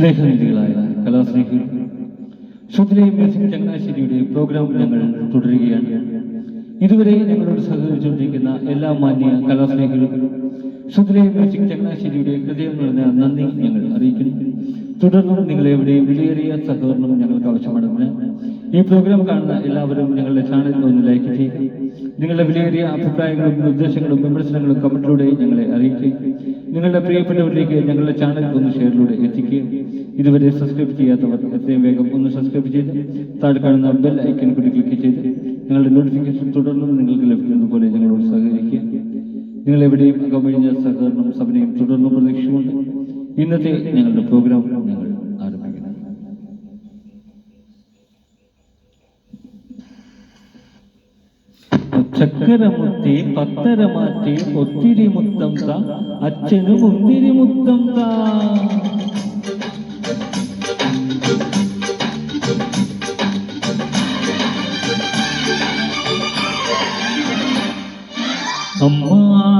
സ്നേഹനിധികളായ കലാസ്നേഹികൾ. ശ്രുതിലെ music ചങ്ങനാശ്ശേരിയുടെ programme ഞങ്ങൾ തുടരുകയാണ്. ഇതുവരെ ഞങ്ങളോട് സഹകരിച്ചുകൊണ്ടിരിക്കുന്ന എല്ലാ മാന്യ കലാസ്നേഹികളും ശ്രുതിലെ മ്യൂസിക് ചങ്ങനാശ്ശേരിയുടെ ഹൃദയം നിറഞ്ഞ നന്ദി ഞങ്ങൾ അറിയിക്കുന്നു. തുടർന്നും നിങ്ങളെ എവിടെയും വിലയേറിയ സഹകരണം ഞങ്ങൾക്ക് ആവശ്യമാണെന്ന്. ഈ പ്രോഗ്രാം കാണുന്ന എല്ലാവരും ഞങ്ങളുടെ ചാനൽ ഒന്ന് ലൈക്ക് ചെയ്യുക. നിങ്ങളുടെ വിലയേറിയ അഭിപ്രായങ്ങളും നിർദ്ദേശങ്ങളും വിമർശനങ്ങളും കമന്റിലൂടെ ഞങ്ങളെ അറിയിക്കുക. നിങ്ങളുടെ പ്രിയപ്പെട്ടവരിലേക്ക് ഞങ്ങളുടെ ചാനൽ ഒന്ന് ഷെയറിലൂടെ എത്തിക്കുക ഇതുവരെ സബ്സ്ക്രൈബ് ചെയ്യാത്തവർ എത്രയും വേഗം ഒന്ന് സബ്സ്ക്രൈബ് ചെയ്ത് താഴെ കാണുന്ന ബെൽ ഐക്കൺ കൂടി ക്ലിക്ക് ചെയ്ത് ഞങ്ങളുടെ നോട്ടിഫിക്കേഷൻ തുടർന്നും നിങ്ങൾക്ക് ലഭിക്കുന്നത് പോലെ ഞങ്ങളോട് സഹകരിക്കുക. നിങ്ങൾ എവിടെയും അകമഴിഞ്ഞ സഹകരണം സഭയും തുടർന്നും പ്രതീക്ഷിച്ചുകൊണ്ട് ഇന്നത്തെ ഞങ്ങളുടെ പ്രോഗ്രാം ഞങ്ങൾ ചക്കരമുത്തി പത്തര മാറ്റി ഒത്തിരി മുത്തം താ. അച്ഛന് ഒത്തിരി മുത്തം താ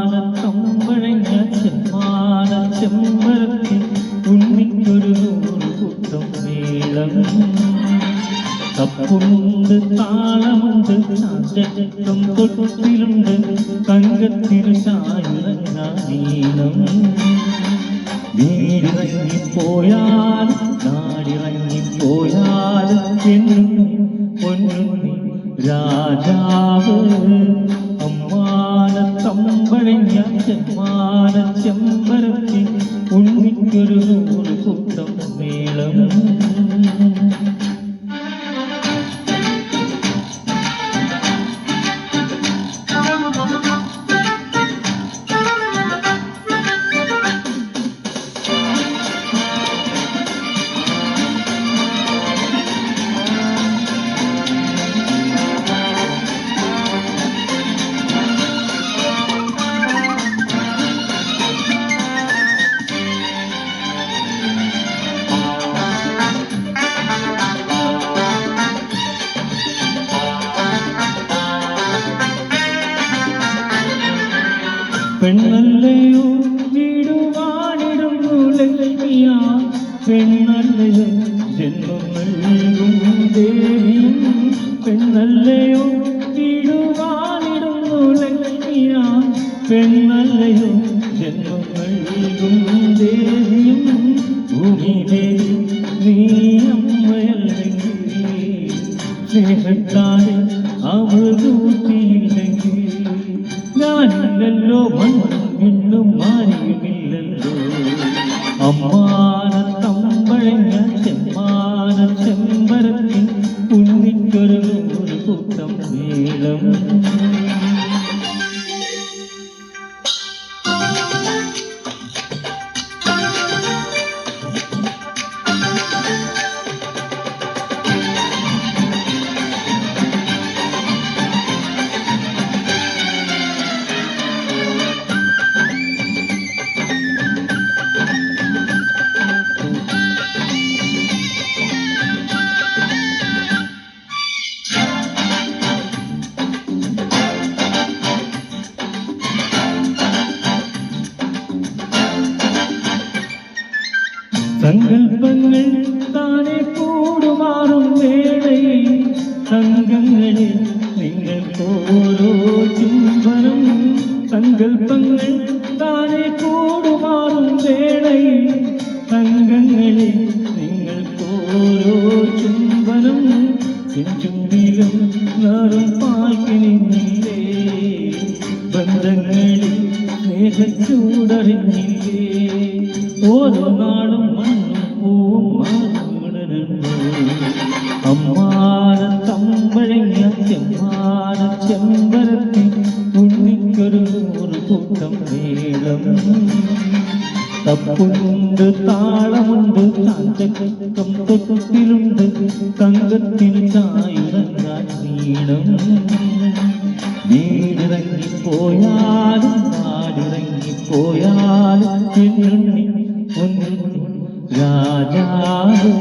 അമ്മാനത്തമ്പഴങ്ങ ചെമ്മാന ചെമ്പരത്തി ഉണ്ണിക്കൊരു നൂറ് കുത്തം നീളം. തപ്പുണ്ട് താളമുണ്ട്. ചാഞ്ചക്കം തൊട്ടിലുണ്ട്. തങ്കത്തിനു ചായുറങ്ങീണം വീടിറങ്ങിപ്പോയാൽ നാടിറങ്ങിപ്പോയാൽ എന്നും പൊന്നുണ്ണി രാജാവ്. അമ്മാന തമ്പഴഞ്ഞ ചെമ്മാന ചെമ്പരത്തി ഉണ്ണിക്കൊരു നൂറ് കൂട്ടം പെണ്ണല്ലയോ വിടുവാനിടുന്നു ലക്ഷ്മിയാ പെണ്ണല്ലയോ ജന്മം നൽകും പെണ്ണല്ലയോ വിടുവാനിടുന്നു ലക്ഷ്മിയാ പെണ്ണല്ലയോ ജന്മം നൽകും ദേവിയും ഭൂമിയിലെ നീ അമ്മയല്ലെങ്കിൽ കൂട്ടിയില്ലെങ്കിൽ ഞാനില്ലല്ലോ മണ്ണും മാറിയുമില്ലല്ലോ അമ്മാന തമ്പഴങ്ങ ചെമ്മാന ചെമ്പരത്തിൽ ഉണ്ണിക്കൊരു കൂട്ടം നീളം സങ്കൽപ്പങ്ങൾ താനെ കൂടുമാറും വേളയിൽ. സംഘങ്ങളിൽ നിങ്ങൾക്കോരോ ചുംബനം. സങ്കൽപ്പങ്ങൾ താനെ കൂടുമാറും വേളയിൽ. സംഘങ്ങളിൽ നിങ്ങൾക്കോരോ ചുംബനം. ചുംബിലും നാറും പാൽക്കിനില്ലേ ബന്ധങ്ങളിൽ സ്നേഹച്ചൂടറിഞ്ഞില്ലേ. ഓരോ നാളും മണ്ണും പൂവും മാറുന്നു അമ്മാന തമ്പഴങ്ങ ചെമ്മാന ചെമ്പരത്തി ഉണ്ണിക്കൊരു നൂറ് കൂട്ടം നീളം. തപ്പുണ്ട് താളമുണ്ട് ചാഞ്ചക്കം തൊട്ടിലുണ്ട് തങ്കത്തിന് ചായുറങ്ങാൻ നീളം. നാടിറങ്ങിപ്പോയാലും ഒന്നുണ്ണി രാജാവ്